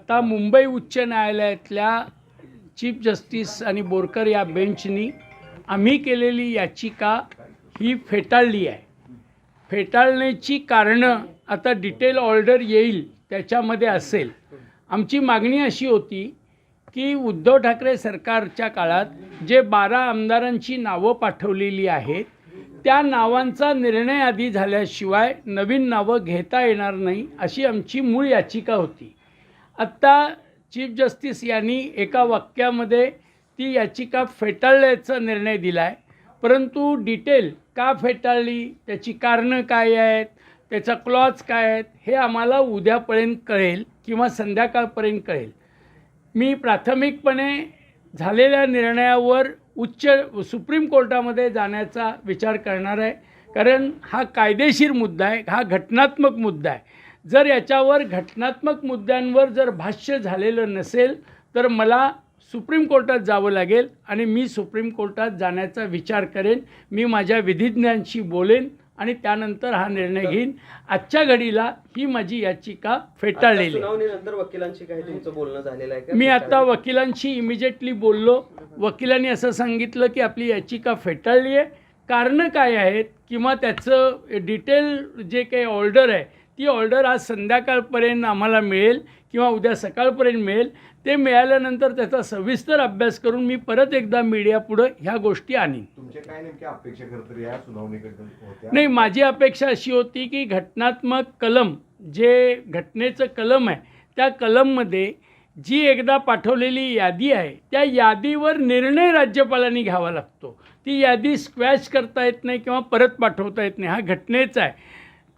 आता मुंबई उच्च न्यायालयातल्या चीफ जस्टिस आणि बोरकर या बेंचनी आम्ही केलेली याचिका ही फेटाळली आहे. फेटाळण्याची कारणं आता डिटेल ऑर्डर येईल त्याच्यामध्ये असेल. आमची मागणी अशी होती की उद्धव ठाकरे सरकारच्या काळात जे बारा आमदारांची नावं पाठवलेली आहेत त्या नावांचा निर्णय आधी झाल्याशिवाय नवीन नावं घेता येणार नाही अशी आमची मूळ याचिका होती. आत्ता चीफ जस्टिस यांनी एका वाक्यामध्ये ती याचिका फेटाळल्याचा निर्णय दिला आहे परंतु डिटेल का फेटाळली? त्याची कारणं काय आहेत? त्याचा क्लॉज काय आहेत? हे आम्हाला उद्यापर्यंत कळेल किंवा संध्याकाळपर्यंत कळेल. मी प्राथमिकपणे झालेल्या निर्णयावर उच्च सुप्रीम कोर्टामध्ये जाण्याचा विचार करणार आहे. कारण हा कायदेशीर मुद्दा आहे हा घटनात्मक मुद्दा आहे. जर याच्यावर घटनात्मक मुद्द्यांवर जर भाष्य झालेलं नसेल तर मला सुप्रीम कोर्टात जावं लागेल आणि मी सुप्रीम कोर्टात जाण्याचा विचार करेन मी माझ्या विधिज्ञांशी बोलेन आणि त्यानंतर हा निर्णय घेईन. आजच्या घडीला ही माझी याचिका फेटाळलेली. वकिलांशी काही तुमचं बोलणं झालेलं आहे मी आता वकिलांशी इमिजिएटली बोललो. वकिलांनी असं सांगितलं की आपली याचिका फेटाळली आहे. कारणं काय आहेत किंवा त्याचं डिटेल जे काही ऑर्डर आहे ती ऑर्डर आज संध्याकाळपर्यंत आम्हाला मिळेल किंवा उद्या सकाळपर्यंत मिळेल ते मिळाल्यानंतर त्याचा सविस्तर अभ्यास करून मी परत एकदा मीडियापुढं ह्या गोष्टी आणीन. तुमच्या काय अपेक्षा खरं या सुनावणीकडून होत्या? नाही माझी अपेक्षा अशी होती की घटनात्मक कलम जे घटनेचं कलम आहे त्या कलममध्ये जी एकदा पाठवलेली यादी आहे त्या यादीवर निर्णय राज्यपालांनी घ्यावा लागतो. ती यादी स्क्वॅश करता येत नाही किंवा परत पाठवता येत नाही. हा घटनेचा आहे.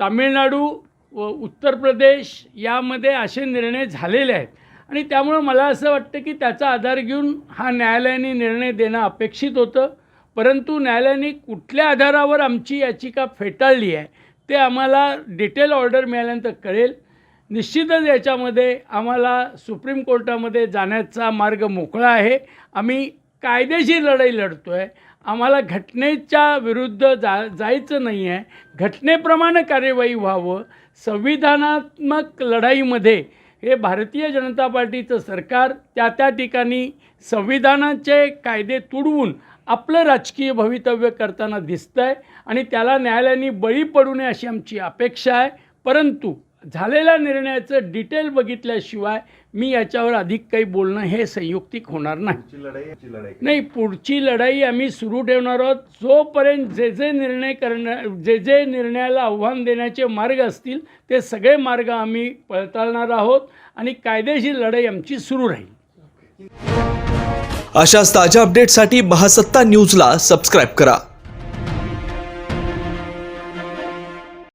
तामिळनाडू व उत्तर प्रदेश यामध्ये असे निर्णय झालेले आहेत. आणि त्यामुळं मला असं वाटतं की त्याचा आधार घेऊन हा न्यायालयाने निर्णय देणं अपेक्षित होतं. परंतु न्यायालयाने कुठल्या आधारावर आमची याचिका फेटाळली आहे ते आम्हाला डिटेल ऑर्डर मिळाल्यानंतर कळेल. निश्चितच याच्यामध्ये आम्हाला सुप्रीम कोर्टामध्ये जाण्याचा मार्ग मोकळा आहे. आम्ही कायदेशीर लढाई लढतो आहे आम्हाला घटनेच्या विरुद्ध जा जायचं नाही आहे घटनेप्रमाणे कार्यवाही व्हावं. संविधानात्मक लढाईमध्ये हे भारतीय जनता पार्टीचं सरकार त्या त्या ठिकाणी संविधानाचे कायदे तुडवून आपलं राजकीय भवितव्य करताना दिसतं आहे आणि त्याला न्यायालयाने बळी पडू नये अशी आमची अपेक्षा आहे. परंतु झालेल्या निर्णयाचं डिटेल बघितल्याशिवाय मी याच्यावर अधिक काही बोलणं हे संयुक्तिक होणार नाही. पुढची लढाई याची लढाई नाही पुढची लढाई आम्ही सुरू ठेवणार आहोत. जोपर्यंत जे जे निर्णय करण्या जे जे निर्णयाला आव्हान देण्याचे मार्ग असतील ते सगळे मार्ग आम्ही पळताळणार आहोत आणि कायदेशीर लढाई आमची सुरू राहील. अशाच ताज्या अपडेटसाठी महासत्ता न्यूजला सबस्क्राईब करा.